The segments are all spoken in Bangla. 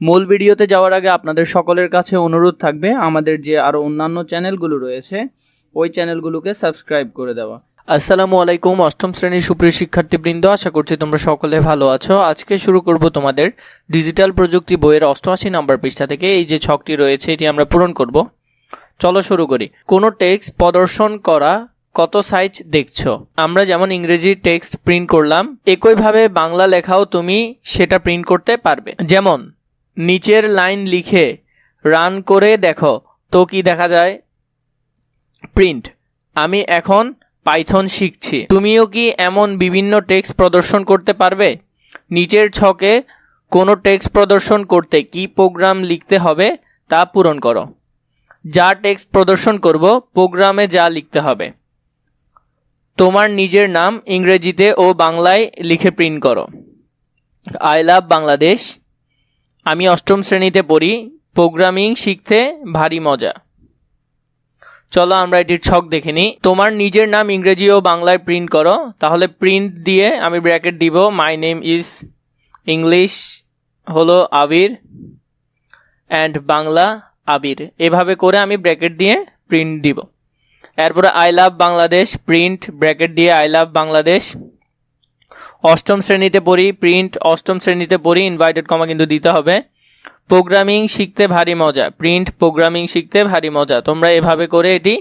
মূল ভিডিওতে যাওয়ার আগে আপনাদের সকলের কাছে অনুরোধ থাকবে আমাদের যে আরও অন্যান্য চ্যানেলগুলো রয়েছে, ওই চ্যানেলগুলোকে সাবস্ক্রাইব করে দেওয়া। আসসালামু আলাইকুম, অষ্টম শ্রেণির সুপ্রিয় শিক্ষার্থীবৃন্দ, আশা করছি তোমরা সকলে ভালো আছো। আজকে শুরু করব তোমাদের ডিজিটাল প্রযুক্তি বইয়ের অষ্টআশি নম্বর পৃষ্ঠা থেকে। এই যে ছকটি রয়েছে, এটি আমরা পূরণ করব। চলো শুরু করি। কোনো টেক্সট প্রদর্শন করা কত সাইজ দেখছ? আমরা যেমন ইংরেজি টেক্সট প্রিন্ট করলাম, একইভাবে বাংলা লেখাও তুমি সেটা প্রিন্ট করতে পারবে। যেমন নিচের লাইন লিখে রান করে দেখো, তো কি দেখা যায়? প্রিন্ট, আমি এখন পাইথন শিখছি। তুমিও কি এমন বিভিন্ন টেক্সট প্রদর্শন করতে পারবে? নিচের ছকে কোনো টেক্সট প্রদর্শন করতে কি প্রোগ্রাম লিখতে হবে তা পূরণ করো। যা টেক্সট প্রদর্শন করব, প্রোগ্রামে যা লিখতে হবে। তোমার নিজের নাম ইংরেজিতে ও বাংলায় লিখে প্রিন্ট করো। I love Bangladesh. আমি অষ্টম শ্রেণীতে পড়ি প্রোগ্রামিং শিখতে ভারী মজা। চলো আমরা এটির ছক দেখে নিই। তোমার নিজের নাম ইংরেজি ও বাংলায় প্রিন্ট করো। তাহলে প্রিন্ট দিয়ে আমি ব্র্যাকেট দিব মাই নেম ইজ ইংলিশ হলো আবির অ্যান্ড বাংলা আবির। এভাবে করে আমি ব্র্যাকেট দিয়ে প্রিন্ট দিব। এরপরে I love Bangladesh print bracket দিয়ে আই লাভ বাংলাদেশ অষ্টম শ্রেণীতে পড়ি প্রিন্ট অষ্টম শ্রেণীতে পড়ি ইনভাইটেড কমা কিন্তু দিতে হবে। প্রোগ্রামিং শিখতে ভারী মজা প্রিন্ট প্রোগ্রামিং শিখতে ভারী মজা, তোমরা এভাবে করে এটি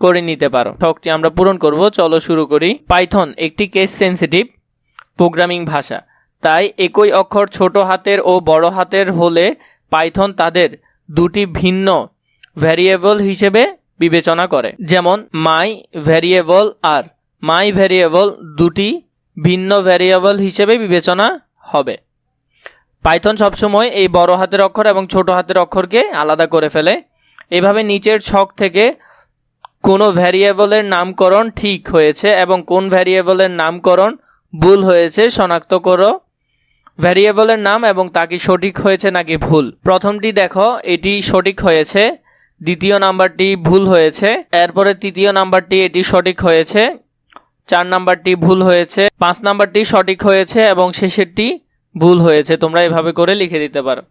করে নিতে পারো। ছকটি আমরা পূরণ করব, চলো শুরু করি। পাইথন একটি কেস সেন্সিটিভ প্রোগ্রামিং ভাষা। তাই একই অক্ষর ছোট হাতের ও বড় হাতের হলে পাইথন তাদের দুটি ভিন্ন ভ্যারিয়েবল হিসেবে বিবেচনা করে। যেমন মাই ভ্যারিয়েবল আর মাই ভ্যারিয়েবল দুটি ভিন্ন ভ্যারিয়েবল হিসেবে বিবেচনা হবে। পাইথন সবসময় এই বড় হাতের অক্ষর এবং ছোট হাতের অক্ষরকে আলাদা করে ফেলে। এভাবে নিচের ছক থেকে কোনো ভ্যারিয়েবলের নামকরণ ঠিক হয়েছে এবং কোন ভ্যারিয়েবলের নামকরণ ভুল হয়েছে শনাক্ত করো। ভ্যারিয়েবলের নাম এবং তা কি সঠিক হয়েছে নাকি ভুল? প্রথমটি দেখো, এটি সঠিক হয়েছে। দ্বিতীয় নাম্বারটি ভুল হয়েছে। এরপরে তৃতীয় নাম্বারটি এটি সঠিক হয়েছে। চার নাম্বারটি ভুল হয়েছে, পাঁচ নাম্বারটি সঠিক হয়েছে এবং শেষেরটি ভুল হয়েছে। তোমরা এভাবে করে লিখে দিতে পারো।